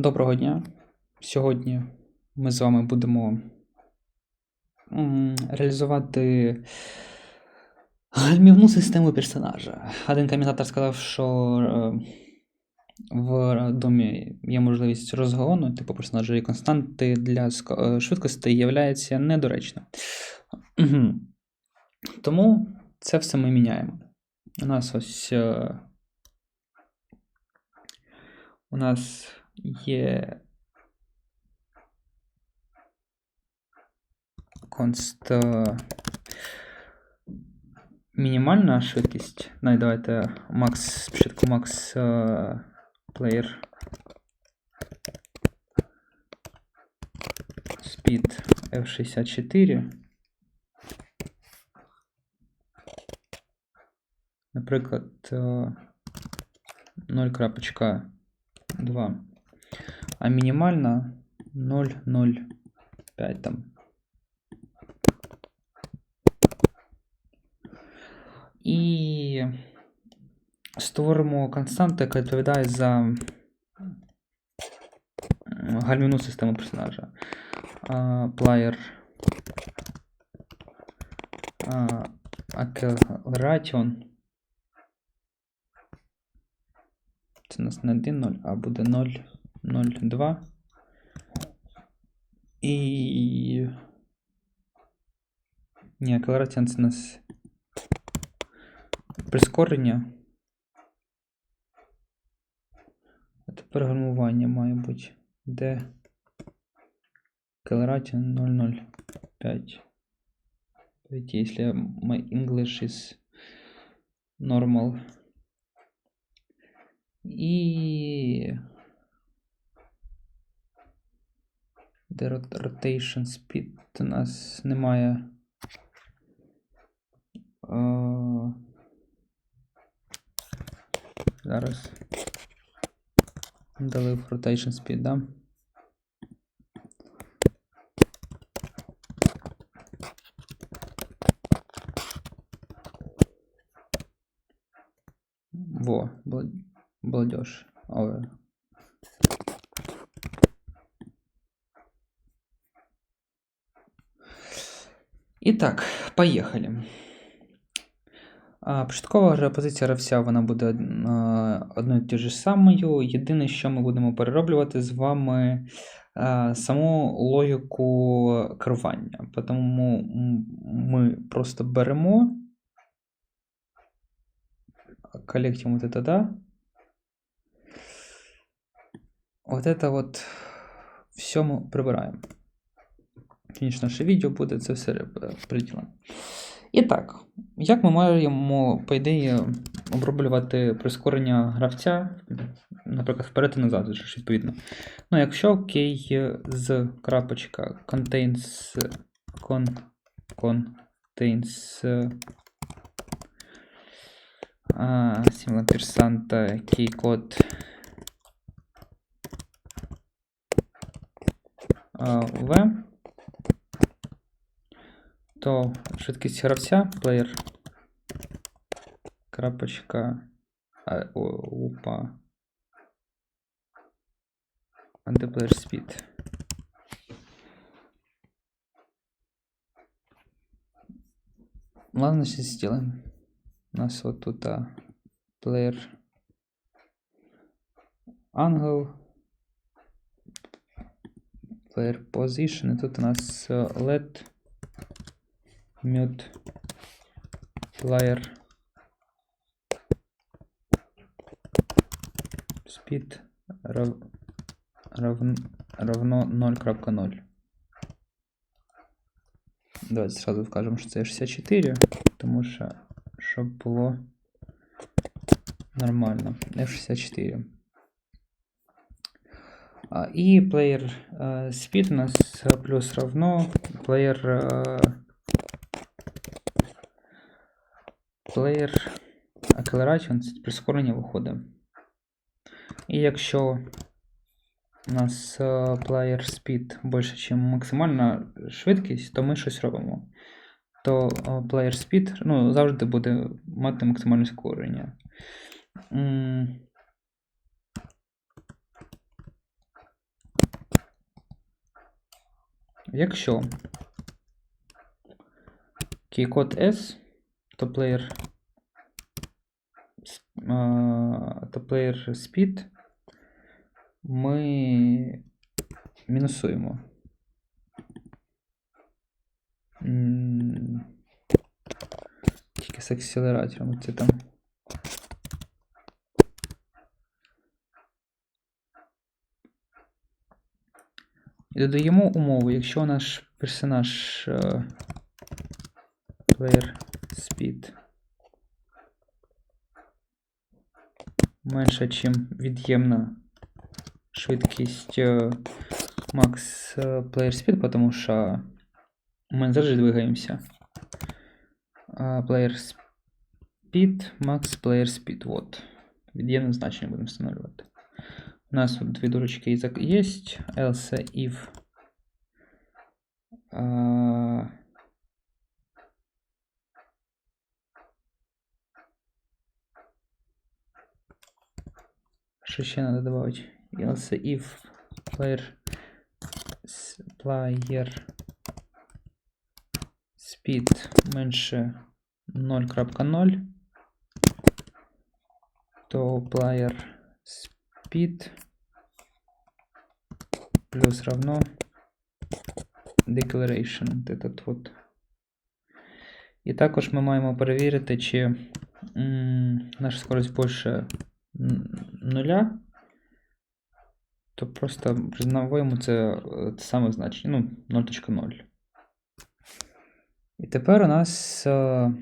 Доброго дня. Сьогодні ми з вами будемо реалізувати гальмівну систему персонажа. Один коментатор сказав, що е, в домі є можливість розгону, типу персонажа і константи для е, швидкості є недоречно. Тому це все ми міняємо. У нас ось. е, У нас є конст е, мінімальна швидкість. Ну, і давайте макс, спочатку макс е, player speed F64. Наприклад, е, 0.2. А мінімальна 0,05 там. І створимо константу, яка відповідає за м, гальмівну систему персонажа. А, Player а, Acceleration. Це у нас не 1,0, а буде 0,02. І. Ні, акселерація це у нас прискорення. А тепер гальмування має бути. Де акселерація 0,05. Давайте, если my English is normal. І де rotation speed у нас немає. Е, Зараз. Дали в rotation speed, да? Во, бл- молодежь. Итак, поехали. Початкова позиція гравця вона буде одною тією ж самою. Єдине, що ми будемо перероблювати з вами саму логіку керування. Тому ми просто беремо, коллектим вот это, да. Вот это вот все ми прибираємо. Звісно, наше відео буде це все приділено. І так, як ми маємо, по ідеї, оброблювати прискорення гравця, наприклад, вперед і назад, ж відповідно. Ну, якщо кей з крапочка contains con, contains персанта key код v, то швидкість гравця player крапочка а, о, упа player speed. Ладно, сейчас сделаем. У нас вот тут а, player angle player position. І тут у нас е, let mute player speed рав, равн, равно 0.0. Давайте сразу вкажемо, що це 64, тому що щоб було нормально. F64. А, І е, speed у нас плюс равно player player acceleration це прискорення виходить. І якщо у нас е, player speed більше, ніж максимальна швидкість, то ми щось робимо. То е, player speed ну, завжди буде мати максимальне скорення. Якщо Кейкод код S то player, с- а, то speed ми мінусуємо. Тільки з акселератором це там. І додаємо умову, якщо наш персонаж е, player speed менша, чим від'ємна швидкість е, max е, player speed, тому що ми завжди двигаємося. А, Player speed, max player speed. Вот. Від'ємне значення будемо встановлювати. У нас тут дві дурочки є. Else if а, Що ще надо добавить? Else if player player speed менше 0.0, то player speed плюс равно declaration. от Этот вот. І також ми маємо перевірити, чи наша скорость більше н- нуля, то просто признаваємо це, е, це саме значення, ну, 0.0. І тепер у нас. Е,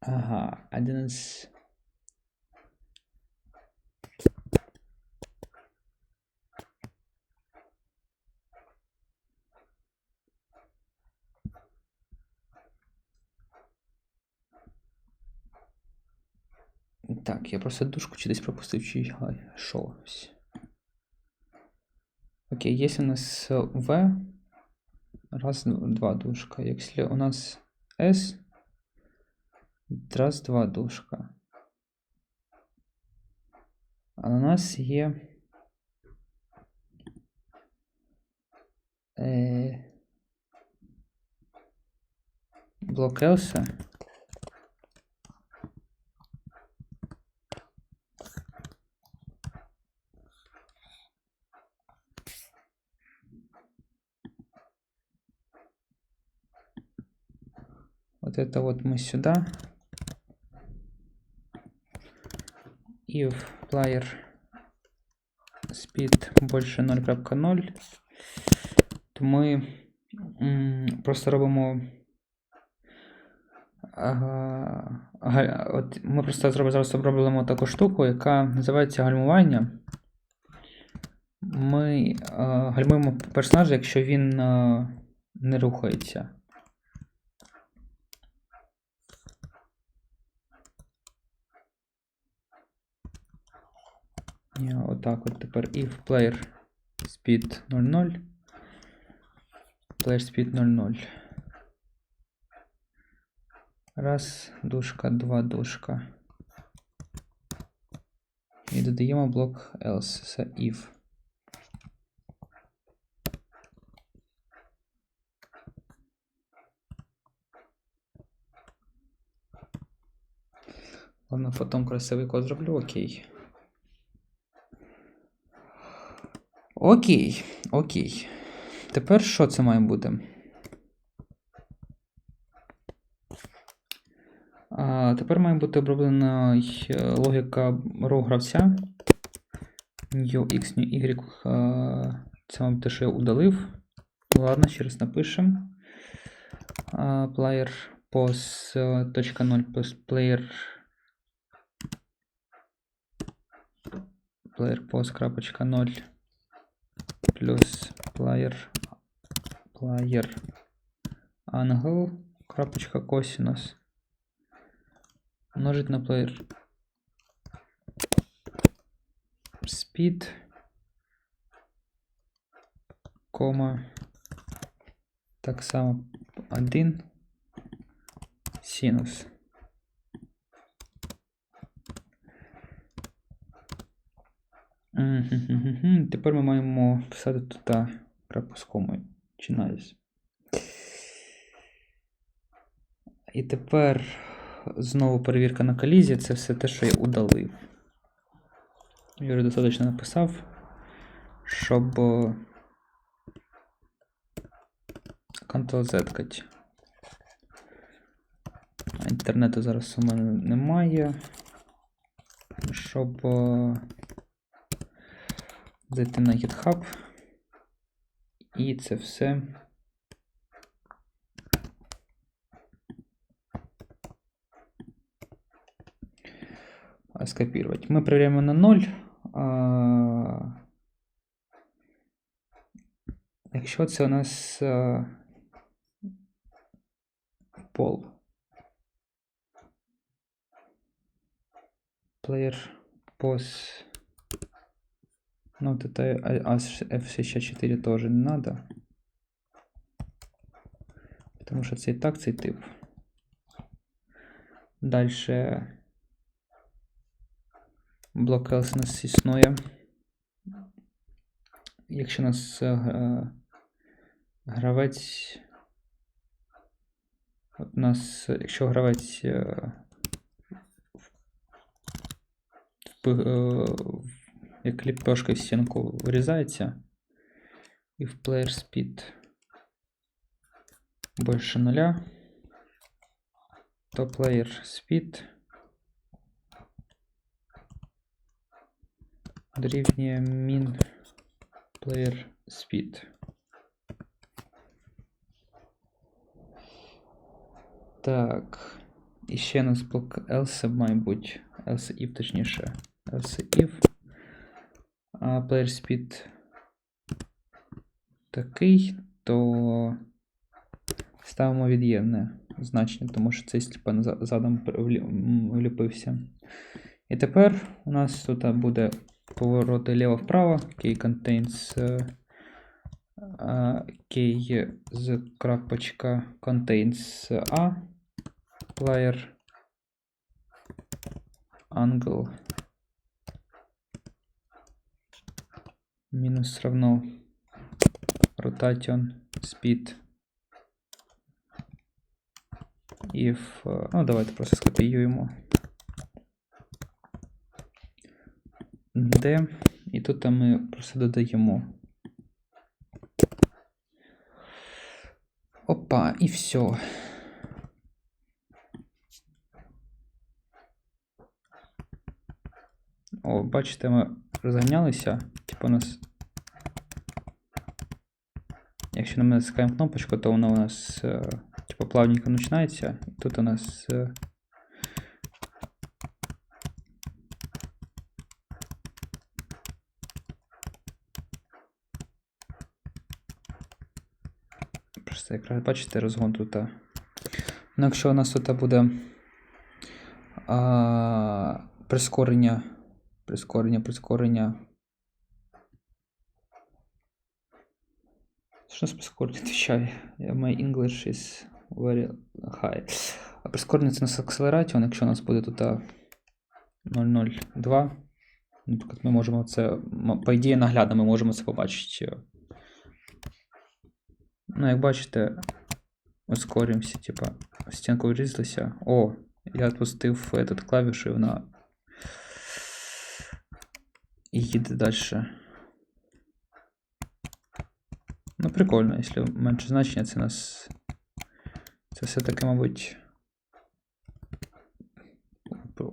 а, ага, 11. Так, я просто дужку чи десь пропустив, чи ай, що ось. Окей, є у нас В. Раз, два дужка. Якщо у нас С. Раз, два дужка. А у нас є. Е, блок Елса. Вот это вот мы сюда. If player speed больше 0.0, то ми просто робимо. От ми просто зараз робимо таку штуку, яка називається гальмування. Ми е, гальмуємо персонажа, якщо він е, не рухається. Ні, отак от тепер if player speed 00. Player speed 00. Раз, дужка, два дужка. І додаємо блок else. Це if. Ладно, потім красивий код зроблю, окей. Окей, окей. Тепер що це має бути? А, тепер має бути оброблена е, логіка row гравця. New X, New Y. Це вам те, що я удалив. Ладно, ще раз напишемо. Player pos е, 0 плюс player player pos крапочка 0 плюс player player angle крапочка косинус. Множить на player speed кома так само 1 синус Тепер ми маємо писати тут крапку з комою. Чи. І тепер знову перевірка на колізії. Це все те, що я удалив. Юрій достатньо написав, щоб е, Ctrl-Z. Інтернету зараз у мене немає. Щоб е, зайти на GitHub. І це все. а, скопировать. Мы проверяем на 0. А, Якщо це у нас а, пол. Player pos. Ну, вот это а- а- F64 тоже не надо. Потому что це і так цей тип. Дальше блок else у нас існує. Якщо у нас е, гравець. От у нас, якщо гравець е, впи- е, в- як ліпешка в стінку вирізається, і в player speed більше нуля, то player speed дорівнює min player speed. Так. І ще у нас блок else, має бути. Else if, точніше. Else if. А player speed такий, то ставимо від'ємне значення, тому що цей степан задом вліпився. І тепер у нас тут буде повороти ліво-вправо, key contains key з крапочка contains A, player angle мінус равно rotation speed if, е, ну давайте просто скопіюємо. D, і тут ми просто додаємо. Опа, і все. О, бачите, ми розганялися. Типу у нас. Якщо ми натискаємо кнопочку, то воно у нас е, типу плавненько починається. І тут у нас. е, Просто якраз бачите розгон тут. Ну, якщо у нас тут буде а, прискорення, прискорення, прискорення. Що з прискорення відповідає? My English is very high. А прискорення це у нас акселератіон, якщо у нас буде тут 002. Наприклад, ми можемо це, по ідеї, наглядно ми можемо це побачити. Ну, як бачите, ускоримося, типа, стінку врізалися. О, я відпустив этот клавішу, і вона і їде далі. Ну, прикольно, якщо менше значення, це нас. Це все-таки, мабуть.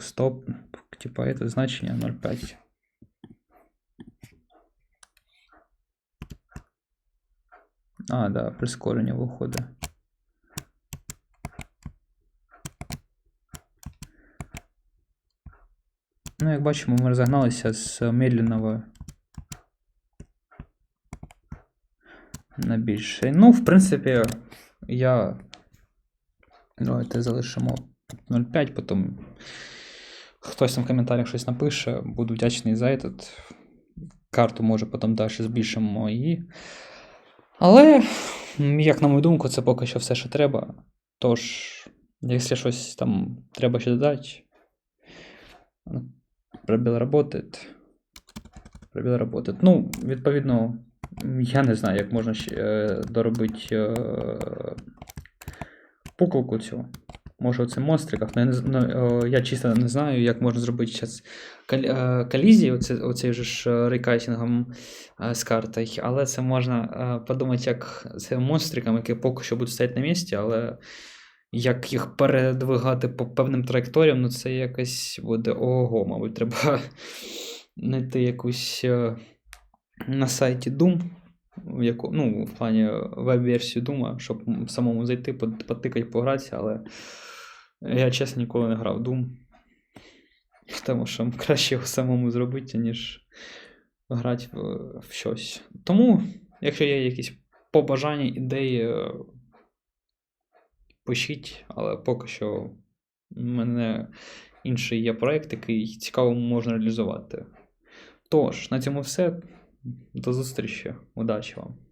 Стоп, типа, это значення 0,5. А, да, прискорення виходить. Як бачимо, ми розогналися з медленного на більше. Ну, в принципі, я. Давайте залишимо 0,5, потім хтось там в коментарях щось напише. Буду вдячний за этот. Карту може потім далі збільшимо її. Але, як на мою думку, це поки що все, що треба. Тож, якщо щось там треба ще додати, пробіл работает. Пробіл роботи. Ну, відповідно, я не знаю, як можна ще е, доробити е, пуколку цю. Може, оце монстриках, але я, ну, е, я чисто не знаю, як можна зробити зараз колізію, оце, оцей же ж рейкайтингом з картою, але це можна подумати, як це монстрикам, які поки що будуть стояти на місці, але як їх передвигати по певним траєкторіям, ну це якось буде ого, мабуть, треба знайти якусь е, на сайті Doom, яку, ну, в плані веб-версію Doom, щоб самому зайти, потикати, погратися, але я чесно ніколи не грав Doom. Тому що краще його самому зробити, ніж грати в, в щось. Тому, якщо є якісь побажання, ідеї, е, пишіть, але поки що в мене інший є проєкт, який цікаво можна реалізувати. Тож, на цьому все. До зустрічі. Удачі вам!